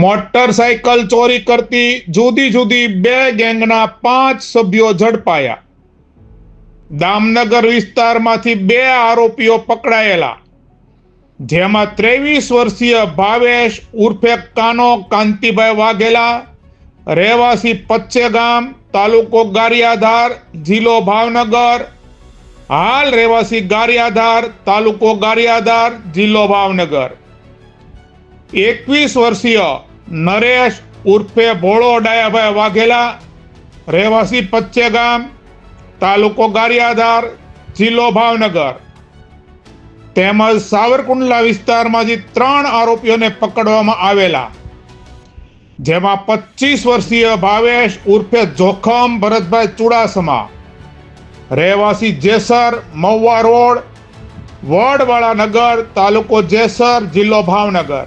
Motorcycle ચોરી કરતી જુદી જુદી બે ગેંગના પાંચ સભ્યો ઝડપાયા. દામનગર વિસ્તારમાંથી બે આરોપીઓ પકડાયેલા. જેમાં ત્રેવીસ વર્ષીય ભાવેશ ઉર્ફે કાનો કાંતિભાઈ વાઘેલા, રહેવાસી પચ્ચે ગામ તાલુકો ગારિયાધાર, જિલ્લો ભાવનગર. હાલ રહેવાસી ગારિયાધાર, તાલુકો ગારિયાધાર, જિલ્લો ભાવનગર. એકવીસ વર્ષીય નરેશ ઉર્ફે ભોળો ડાયાભાઈ વાઘેલા, રહેવાસી પચ્ચે ગામ તાલુકો ગારિયાધાર, જિલ્લો ભાવનગર. તેમજ સાવરકુંડલા વિસ્તારમાંથી ત્રણ આરોપીઓને પકડવામાં આવેલા. જેમાં પચીસ વર્ષીય ભાવેશ ઉર્ફે જોખમ ભરતભાઈ ચુડાસમા, રહેવાસી જેસર મહુવા રોડ, વડવાળા નગર, તાલુકો જેસર, જિલ્લો ભાવનગર.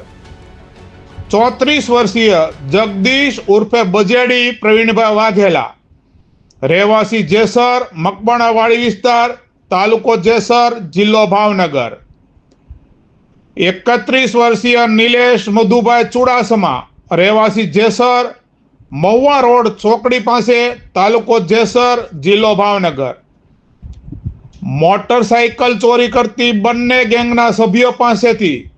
ચોત્રીસ વર્ષીય જગદીશ ઉર્ફે બજેડી પ્રવીણભાઈ વાઘેલા. રહેવાસી જેસર, મકબાણાવાડી વિસ્તાર, તાલુકો જેસર, જિલ્લો ભાવનગર. એકત્રીસ વર્ષીય નિલેશ મધુભાઈ ચુડાસમા, રહેવાસી જેસર, મહુવા રોડ ચોકડી પાસે, તાલુકો જેસર, જિલ્લો ભાવનગર. મોટરસાયકલ ચોરી કરતી બંને ગેંગના સભ્યો પાસેથી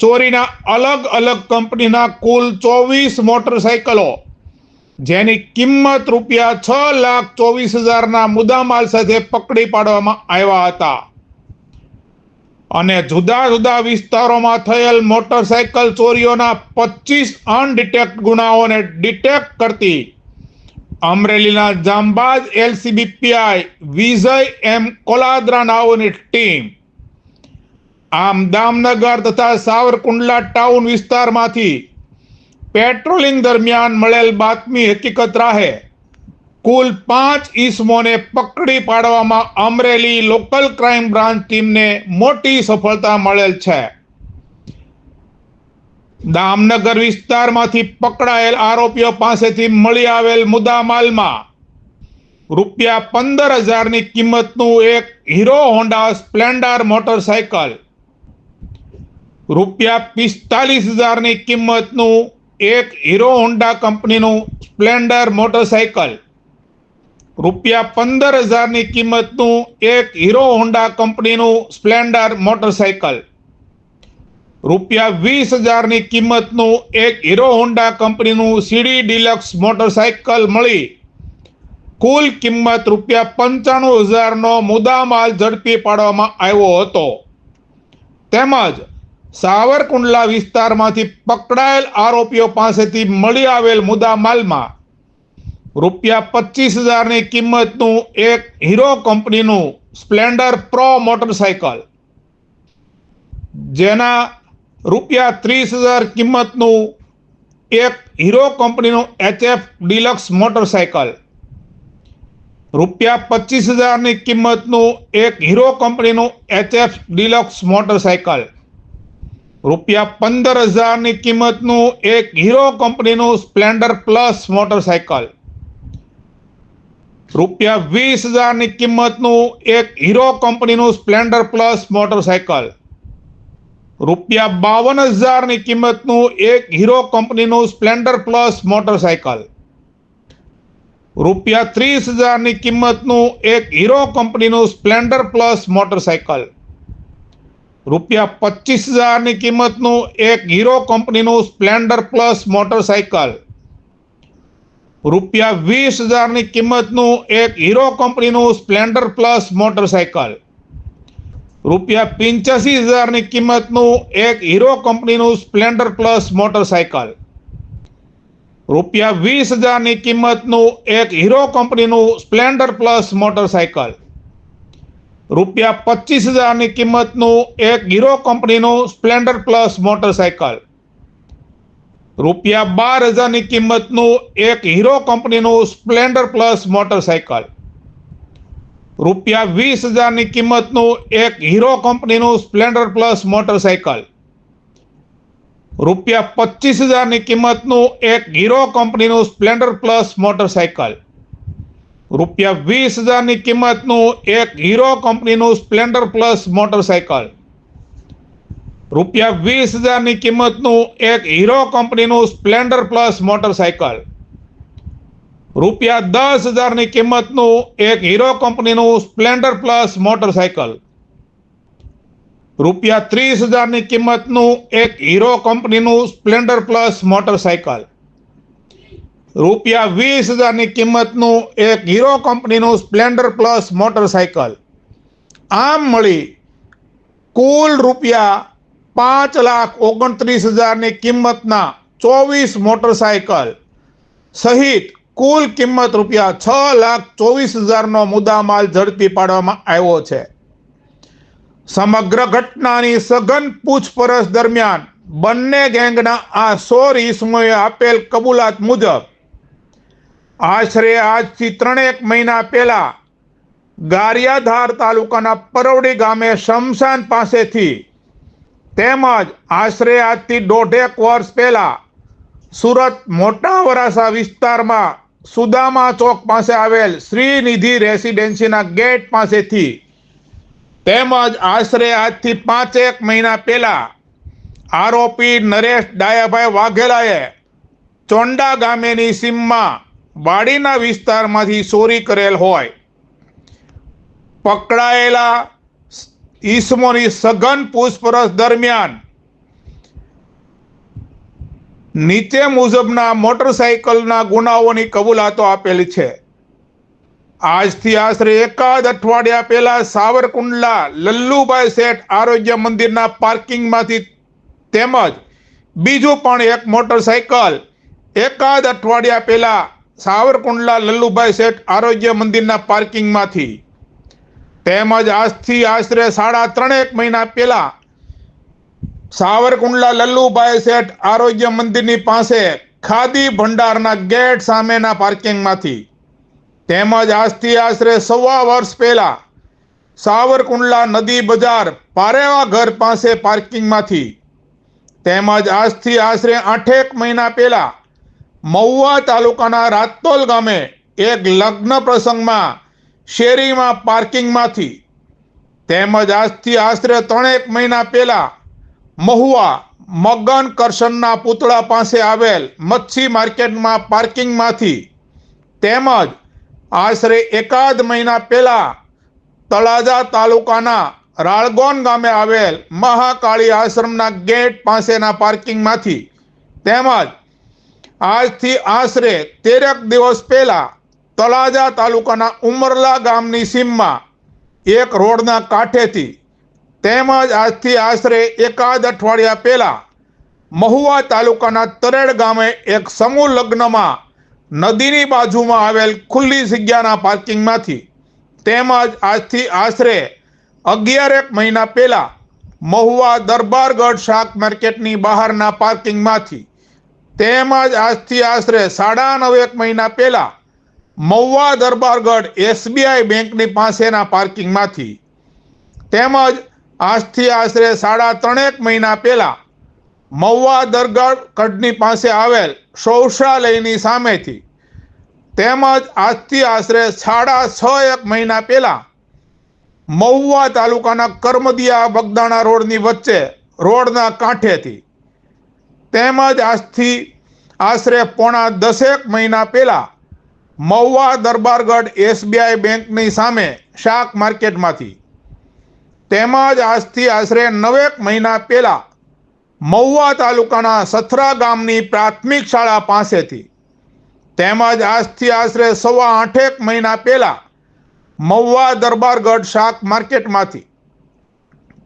ચોરીના અલગ અલગ કંપનીના કુલ ચોવીસ મોટરસાયકલો, જેની કિંમત રૂપિયા છ લાખ ચોવીસ હજારના મુદ્દામાલ સાથે પકડી પાડવામાં આવ્યા હતા. અને જુદા જુદા વિસ્તારોમાં થયેલ મોટરસાયકલ ચોરીઓના પચીસ અનડિટેક્ટ ગુનાઓને ડિટેક્ટ કરતી અમરેલીના જાંબાજ LCB PI Vijay M Koladra નાઓની team આમ દામનગર તથા સાવરકુંડલા ટાઉન વિસ્તારમાંથી પેટ્રોલિંગ દરમિયાન મળેલ બાતમી હકીકત રાહે કુલ પાંચ ઈસમોને પકડી પાડવામાં અમરેલી લોકલ ક્રાઇમ બ્રાન્ચ ટીમને મોટી સફળતા મળેલ છે. દામનગર વિસ્તારમાંથી પકડાયેલ આરોપીઓ પાસેથી મળી આવેલ મુદ્દામાલમાં રૂપિયા પંદર હજારની કિંમતનું એક હીરો હોન્ડા સ્પ્લેન્ડર મોટરસાયકલ રૂપિયા પિસ્તાલીસ હજારની કિંમતનું એક હીરો હોન્ડા કંપનીનું સ્પ્લેન્ડર મોટરસાયકલ રૂપિયા પંદર હજારની કિંમતનું એક હીરો હોન્ડા કંપનીનું સ્પ્લેન્ડર મોટરસાયકલ રૂપિયા વીસ હજારની કિંમતનું એક હીરો હોન્ડા કંપનીનું સીડી ડિલક્સ મોટરસાયકલ મળી. કુલ કિંમત રૂપિયા પંચાણું હજારનો મુદ્દામાલ ઝડપી પાડવામાં આવ્યો હતો. તેમજ સાવરકુંડલા વિસ્તારમાંથી પકડાયેલ આરોપીઓ પાસેથી મળી આવેલ મુદ્દામાલમાં રૂપિયા પચીસ હજારની કિંમતનું એક હીરો કંપનીનું સ્પ્લેન્ડર પ્રો મોટરસાયકલ જેના રૂપિયા ત્રીસ હજાર કિંમતનું એક હીરો કંપનીનું એચએફ ડિલક્સ મોટરસાયકલ રૂપિયા પચીસ હજારની કિંમતનું એક હીરો કંપનીનું એચએફ ડિલક્સ મોટરસાયકલ રૂપિયા પંદર હજારની કિંમતનું એક હીરો કંપનીનું સ્પ્લેન્ડર પ્લસ મોટરસાયકલ રૂપિયા વીસ હજારની કિંમતનું એક હીરો કંપનીનું સ્પ્લેન્ડર પ્લસ મોટરસાયકલ રૂપિયા બાવન હજારની કિંમતનું એક હીરો કંપનીનું સ્પ્લેન્ડર પ્લસ મોટરસાયકલ રૂપિયા ત્રીસ હજારની કિંમતનું એક હીરો કંપનીનું સ્પ્લેન્ડર પ્લસ મોટરસાયકલ રૂપિયા પચીસ હજારની કિંમતનું એક હીરો કંપનીનું સ્પ્લેન્ડર પ્લસ મોટરસાયકલ રૂપિયા વીસ હજારની કિંમતનું એક હીરો કંપનીનું સ્પ્લેન્ડર પ્લસ મોટરસાયકલ રૂપિયા પંચ્યાસી હજારની કિંમતનું એક હીરો કંપનીનું સ્પ્લેન્ડર પ્લસ મોટરસાયકલ રૂપિયા વીસ હજારની કિંમતનું એક હીરો કંપનીનું સ્પ્લેન્ડર પ્લસ મોટરસાયકલ રૂપિયા પચીસ હજારની કિંમતનું એક હીરો કંપનીનું સ્પ્લેન્ડર પ્લસ મોટરસાયકલ. રૂપિયા બાર હજારની કિંમતનું એક હીરો કંપનીનું સ્પ્લેન્ડર પ્લસ મોટરસાયકલ. રૂપિયા વીસ હજારની કિંમતનું એક હીરો કંપનીનું સ્પ્લેન્ડર પ્લસ મોટરસાયકલ. રૂપિયા પચીસ હજારની કિંમતનું એક હીરો કંપનીનું સ્પ્લેન્ડર પ્લસ મોટરસાયકલ. રૂપિયા વીસ હજારની કિંમતનું એક હીરો કંપનીનું સ્પ્લેન્ડર પ્લસ મોટરસાયકલ. રૂપિયા વીસ હજારની કિંમતનું એક હીરો કંપનીનું સ્પ્લેન્ડર પ્લસ મોટરસાયકલ. રૂપિયા દસ હજારની કિંમતનું એક હીરો કંપનીનું સ્પ્લેન્ડર પ્લસ મોટરસાયકલ. રૂપિયા ત્રીસ હજારની કિંમતનું એક હીરો કંપનીનું સ્પ્લેન્ડર પ્લસ મોટરસાયકલ. રૂપિયા વીસ હજારની કિંમતનું એક હીરો કંપનીનું સ્પ્લેન્ડર પ્લસ મોટરસાયકલ આમ મળી કુલ રૂપિયા પાંચ લાખ ઓગણત્રીસ હજારની કિંમતના ચોવીસ મોટરસાયકલ સહિત કુલ કિંમત રૂપિયા છ લાખ ચોવીસ હજારનો મુદ્દામાલ ઝડપી પાડવામાં આવ્યો છે. સમગ્ર ઘટનાની સઘન પૂછપરછ દરમિયાન બંને ગેંગના આ સોર ઈસમોએ આપેલ કબૂલાત મુજબ આશરે આજથી ત્રણેક મહિના પહેલા ગારિયાધાર તાલુકાના પરવડી ગામે શમશાન પાસેથી તેમજ આશરે આજથી દોઢેક વર્ષ પહેલા સુરત મોટા વરાસા વિસ્તારમાં સુદામા ચોક પાસે આવેલ શ્રીનિધિ રેસિડેન્સીના ગેટ પાસેથી તેમજ આશરે આજથી પાંચેક મહિના પહેલા આરોપી નરેશ ડાયાભાઈ વાઘેલાએ ચોંડા ગામેની સીમમાં વાડીના વિસ્તારમાંથી ચોરી કરેલ હોય. પકડાયેલા ઈસમોની સઘન પૂછપરછ દરમિયાન નીચે મુજબના મોટરસાયકલના ગુનાઓની કબૂલાતો આપેલી છે. આજથી આશરે એકાદ અઠવાડિયા પહેલા સાવરકુંડલા લલ્લુભાઈ શેઠ આરોગ્ય મંદિરના પાર્કિંગમાંથી તેમજ બીજું પણ એક મોટરસાયકલ એકાદ અઠવાડિયા પહેલા સાવરકુંડલા લલ્લુભાઈ શેઠ આરોગ્ય મંદિરના પાર્કિંગમાંથી. તેમજ આજથી આશરે સાડા ત્રણેક મહિના પહેલા સાવરકુંડલા લલ્લુભાઈ શેઠ આરોગ્ય મંદિરની પાસે ખાદી ભંડારના ગેટ સામેના પાર્કિંગમાંથી. તેમજ આજથી આશરે સવા વર્ષ પહેલા સાવરકુંડલા નદી બજાર પારેવા ઘર પાસે પાર્કિંગમાંથી. તેમજ આજથી આશરે આઠેક મહિના પહેલા મહુવા તાલુકાના રાતોલ ગામે એક લગ્ન પ્રસંગમાં શેરીમાં પાર્કિંગમાંથી તેમજ આજથી આશરે ત્રણેક મહિના પહેલા મહુવા મગન કરશનના પૂતળા પાસે આવેલ મચ્છી માર્કેટમાં પાર્કિંગમાંથી તેમજ આશરે એકાદ મહિના પહેલા તળાજા તાલુકાના રાળગોન ગામે આવેલ મહાકાળી આશ્રમના ગેટ પાસેના પાર્કિંગમાંથી તેમજ આજથી આશરે તેરેક દિવસ પહેલા તળાજા તાલુકાના ઉમરલા ગામની સીમમાં એક રોડના કાંઠેથી તેમજ આજથી આશરે એકાદ અઠવાડિયા પહેલા મહુવા તાલુકાના તરેડ ગામે એક સમૂહ લગ્નમાં નદીની બાજુમાં આવેલ ખુલ્લી જગ્યાના પાર્કિંગમાંથી તેમજ આજથી આશરે અગિયારેક મહિના પહેલા મહુવા દરબારગઢ શાક માર્કેટની બહારના પાર્કિંગમાંથી તેમજ આજથી આશરે સાડા નવેક મહિના પહેલા મહુવા દરબારગઢ એસબીઆઈ બેંકની પાસેના પાર્કિંગમાંથી તેમજ આજથી આશરે સાડા ત્રણેક મહિના પહેલા મહુવા દરગાહની પાસે આવેલ શૌચાલયની સામેથી તેમજ આજથી આશરે સાડા છ એક મહિના પહેલા મહુવા તાલુકાના કર્મદિયા બગદાણા રોડની વચ્ચે રોડના કાંઠેથી તેમજ આજથી આશરે પોણા દસેક મહિના પહેલા મહુવા દરબારગઢ એસબીઆઈ બેંકની સામે શાક માર્કેટમાંથી તેમજ આજથી આશરે નવેક મહિના પહેલા મહુવા તાલુકાના સથરા ગામની પ્રાથમિક શાળા પાસેથી તેમજ આજથી આશરે સવા આઠેક મહિના પહેલા મહુવા દરબારગઢ શાક માર્કેટમાંથી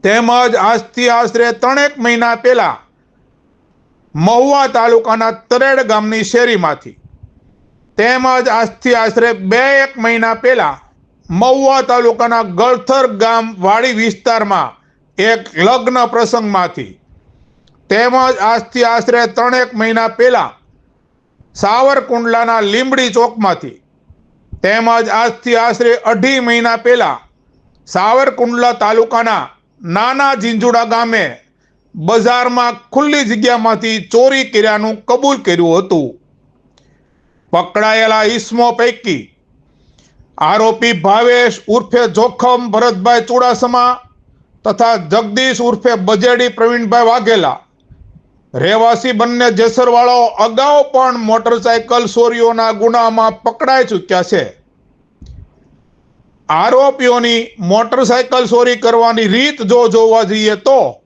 તેમજ આજથી આશરે ત્રણેક મહિના પહેલા મહુવા તાલુકાના તરેડ ગામની શેરીમાંથી. તેમજ આજથી આશરે બે એક મહિના પહેલા મહુવા તાલુકાના ગળથર ગામ વાડી વિસ્તારમાં એક લગ્ન પ્રસંગમાંથી. તેમજ આજથી આશરે ત્રણેક મહિના પહેલા સાવરકુંડલાના લીંબડી ચોકમાંથી. તેમજ આજથી આશરે અઢી મહિના પહેલા સાવરકુંડલા તાલુકાના નાના ઝીંઝુડા ગામે બજારમાં ખુલ્લી જગ્યામાંથી ચોરી કર્યાનું કબૂલ કર્યું હતું. પકડાયેલા ઈસમો પૈકી આરોપી ભાવેશ ઉર્ફે જોખમ, ભરતભાઈ ચુડાસમા તથા જગદીશ ઉર્ફે બજેડી, પ્રવીણભાઈ વાઘેલા. રહેવાસી બંને જેસરવાળો અગાઉ પણ મોટરસાયકલ ચોરીઓના ગુનામાં પકડાઈ ચૂક્યા છે. આરોપીઓની મોટરસાયકલ ચોરી કરવાની રીત જો જોવા જઈએ તો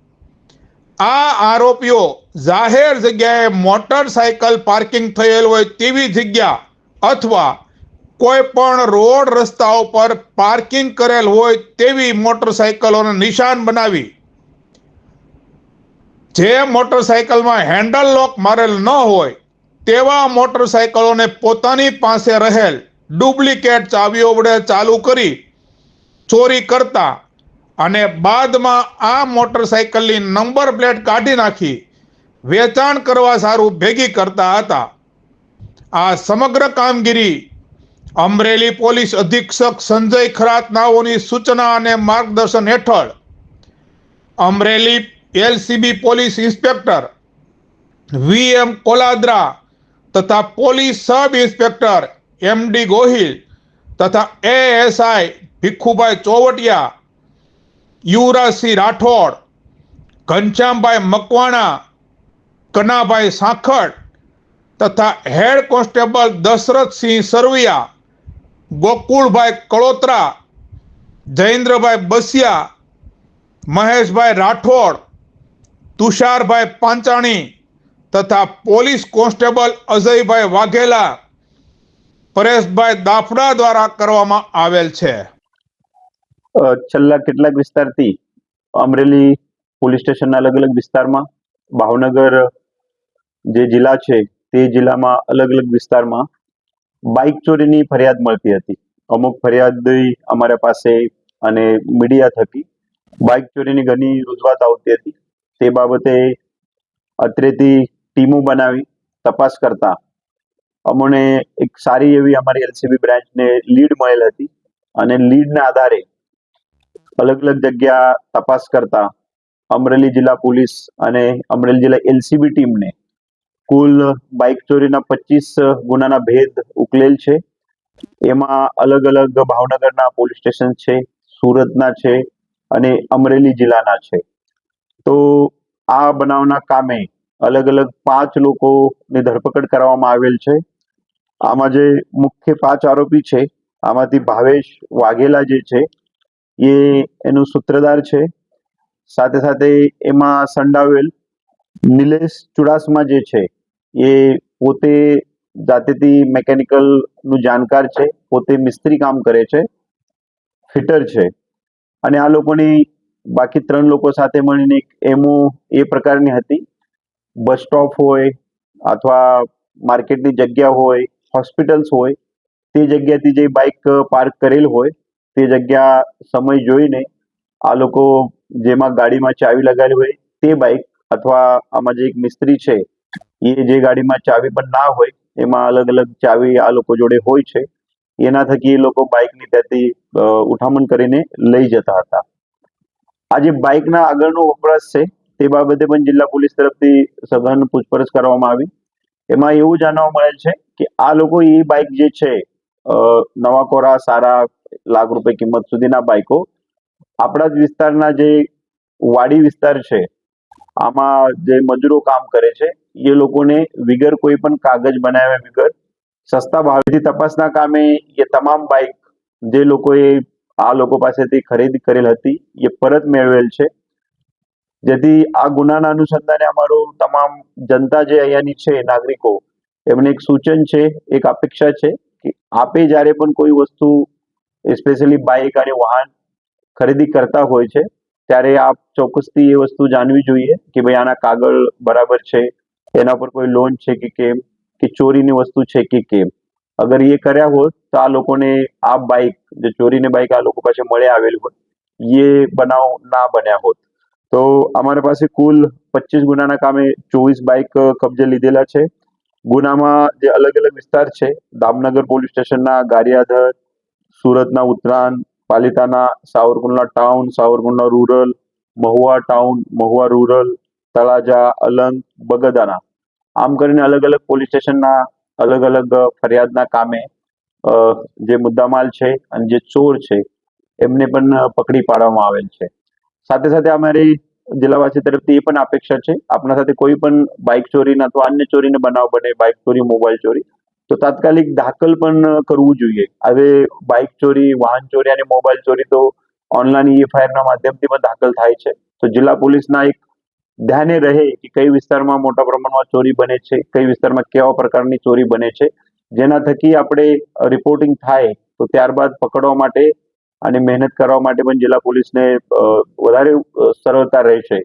આ આરોપીઓ જાહેર જગ્યાએ મોટરસાયકલ પાર્કિંગ થયેલ હોય તેવી જગ્યા અથવા કોઈ પણ રોડ રસ્તાઓ પર પાર્કિંગ કરેલ હોય તેવી મોટરસાયકલોને નિશાન બનાવી. જે મોટરસાયકલમાં હેન્ડલ લોક મારેલ ન હોય તેવા મોટરસાયકલોને પોતાની પાસે રહેલ ડુપ્લિકેટ ચાવીઓ વડે ચાલુ કરી ચોરી કરતા અને બાદમાં આ મોટરસાયકલની નંબર પ્લેટ કાઢી નાખી, વેચાણ કરવા સારું ભેગી કરતા હતા. આ સમગ્ર કામગીરી અમરેલી પોલીસ અધિક્ષક સંજય ખરાત નાઓની સૂચના અને માર્ગદર્શન હેઠળ Amreli LCB police inspector V M Koladra તથા police sub inspector M D Gohil તથા એએસઆઈ ભીખુભાઈ ચોવટિયા યુવરાજસિંહ રાઠોડ, ઘનશ્યામભાઈ મકવાણા, કનાભાઈ સાંખડ તથા હેડ કોન્સ્ટેબલ દશરથસિંહ સરવિયા, ગોકુળભાઈ કળોત્રા, જયેન્દ્રભાઈ બસિયા, મહેશભાઈ રાઠોડ, તુષારભાઈ પાંચાણી તથા પોલીસ કોન્સ્ટેબલ અજયભાઈ વાઘેલા, પરેશભાઈ દાફડા દ્વારા કરવામાં આવેલ છે. છેલ્લા કેટલાક વિસ્તારથી અમરેલી પોલીસ સ્ટેશનના અલગ અલગ વિસ્તારમાં, ભાવનગર જે જિલ્લા છે, તે જિલ્લામાં અલગ અલગ વિસ્તારમાં બાઇક ચોરીની ફરિયાદ મળતી હતી. અમુક ફરિયાદ અમારા પાસે અને મીડિયા થકી બાઇક ચોરીની ઘણી રજૂઆત આવતી હતી. તે બાબતે અત્રેથી ટીમો બનાવી તપાસ કરતા અમને એક સારી એવી અમારી એલસીબી બ્રાન્ચને લીડ મળેલ હતી અને લીડના આધારે અલગ અલગ જગ્યા તપાસ કરતા અમરેલી જિલ્લા પોલીસ અને અમરેલી જિલ્લા એલસીબી ટીમને કુલ બાઇક ચોરીના પચીસ ગુનાના ભેદ ઉકલેલ છે. એમાં અલગ અલગ ભાવનગરના પોલીસ સ્ટેશન છે, સુરતના છે અને અમરેલી જિલ્લાના છે. તો આ બનાવના કામે અલગ અલગ પાંચ લોકોની ધરપકડ કરવામાં આવેલ છે. આમાં જે મુખ્ય પાંચ આરોપી છે, આમાંથી ભાવેશ વાઘેલા જે છે એ એનું સૂત્રધાર છે. સાથે સાથે એમાં સંડાવેલ નિલેશ ચુડાસમા જે છે, એ પોતે જાતેથી મેકેનિકલનું જાણકાર છે, પોતે મિસ્ત્રી કામ કરે છે, ફિટર છે. અને આ લોકોની બાકી ત્રણ લોકો સાથે મળીને એક એમો એ પ્રકારની હતી. બસ સ્ટોપ હોય અથવા માર્કેટની જગ્યા હોય, હોસ્પિટલ્સ હોય, તે જગ્યાથી જે બાઇક પાર્ક કરેલ હોય તે જગ્યા સમય જોઈને આ લોકો જેમાં ગાડીમાં ચાવી લગાવેલી હોય તે બાઇક અથવા આમાં જે એક મિસ્ત્રી છે, એ જે ગાડીમાં ચાવી પણ ના હોય, એમાં અલગ અલગ ચાવી આ લોકો જોડે હોય છે. એના થકી એ લોકો બાઇકની ત્યાંથી ઉઠામણ કરીને લઈ જતા હતા. આ જે બાઇકના આગળનો વપરાશ છે, તે બાબતે પણ જિલ્લા પોલીસ તરફથી સઘન પૂછપરછ કરવામાં આવી. એમાં એવું જાણવા મળે છે કે આ લોકો એ બાઇક જે છે નવાકોરા નવા કોરા સારા લાખ રૂપિયા કિંમત સુધીના બાઇકો આપણા જ વિસ્તારના જે વાડી વિસ્તાર છે, આમાં જે મજૂરો કામ કરે છે, એ લોકોને વિગર કોઈ પણ કાગજ બનાવ્યા વિગર, સસ્તા ભાવેથી તપાસના કામે એ તમામ બાઇક જે લોકોએ આ લોકો પાસેથી ખરીદી કરેલ હતી, એ પરત મેળવેલ છે. જેથી આ ગુનાના અનુસંધાને અમારું તમામ જનતા જે અહીંયાની છે, નાગરિકો, એમને એક સૂચન છે, એક અપેક્ષા છે કે આપે જ્યારે પણ કોઈ વસ્તુ સ્પેશિયલી બાઇક અને વાહન ખરીદી કરતા હોય છે. ત્યારે આપ ચોક્કસથી એ વસ્તુ જાણવી જોઈએ કે ભાઈ આના કાગળ બરાબર છે, એના પર કોઈ લોન છે કે કેમ, કે ચોરીની વસ્તુ છે કે કેમ. અગર એ કર્યા હોત તો આ લોકોને આ બાઇક જે ચોરીની બાઇક આ લોકો પાસે મળે આવેલી હોત, એ બનાવ ના બન્યા હોત. તો અમારા પાસે કુલ પચીસ ગુનાના કામે ચોવીસ બાઇક કબજે લીધેલા છે. ગુનામાં જે અલગ અલગ વિસ્તાર છે, દામનગર પોલીસ સ્ટેશનના ગારિયાધર સુરતના Uttarayan, Palitana Savarkundla town, Savarkundla rural, Mahuva town, Mahuva rural, Talaja, Alang Bagdana આમ કરીને અલગ અલગ પોલીસ સ્ટેશનના અલગ અલગ ફરિયાદના કામે જે મુદ્દામાલ છે અને જે ચોર છે, એમને પણ પકડી પાડવામાં આવેલ છે. સાથે સાથે અમારી જિલ્લાવાસી તરફથી એ પણ અપેક્ષા છે. આપણા સાથે કોઈ પણ બાઇક ચોરીના અથવા અન્ય ચોરીને બનાવ બને, બાઇક ચોરી મોબાઈલ ચોરી તો તાત્કાલિક દાખલ પણ કરવું જોઈએ. હવે બાઇક ચોરી, વાહન ચોરી અને મોબાઈલ ચોરી તો ઓનલાઈન ઈએફઆઈઆર ના માધ્યમથી પણ દાખલ થાય છે. તો જિલ્લા પોલીસના એક ધ્યાને રહે કે કઈ વિસ્તારમાં મોટા પ્રમાણમાં ચોરી બને છે, કઈ વિસ્તારમાં કેવા પ્રકારની ચોરી બને છે. જેના થકી આપણે રિપોર્ટિંગ થાય તો ત્યારબાદ પકડવા માટે અને મહેનત કરવા માટે પણ જિલ્લા પોલીસને વધારે સરળતા સરળતા રહેશે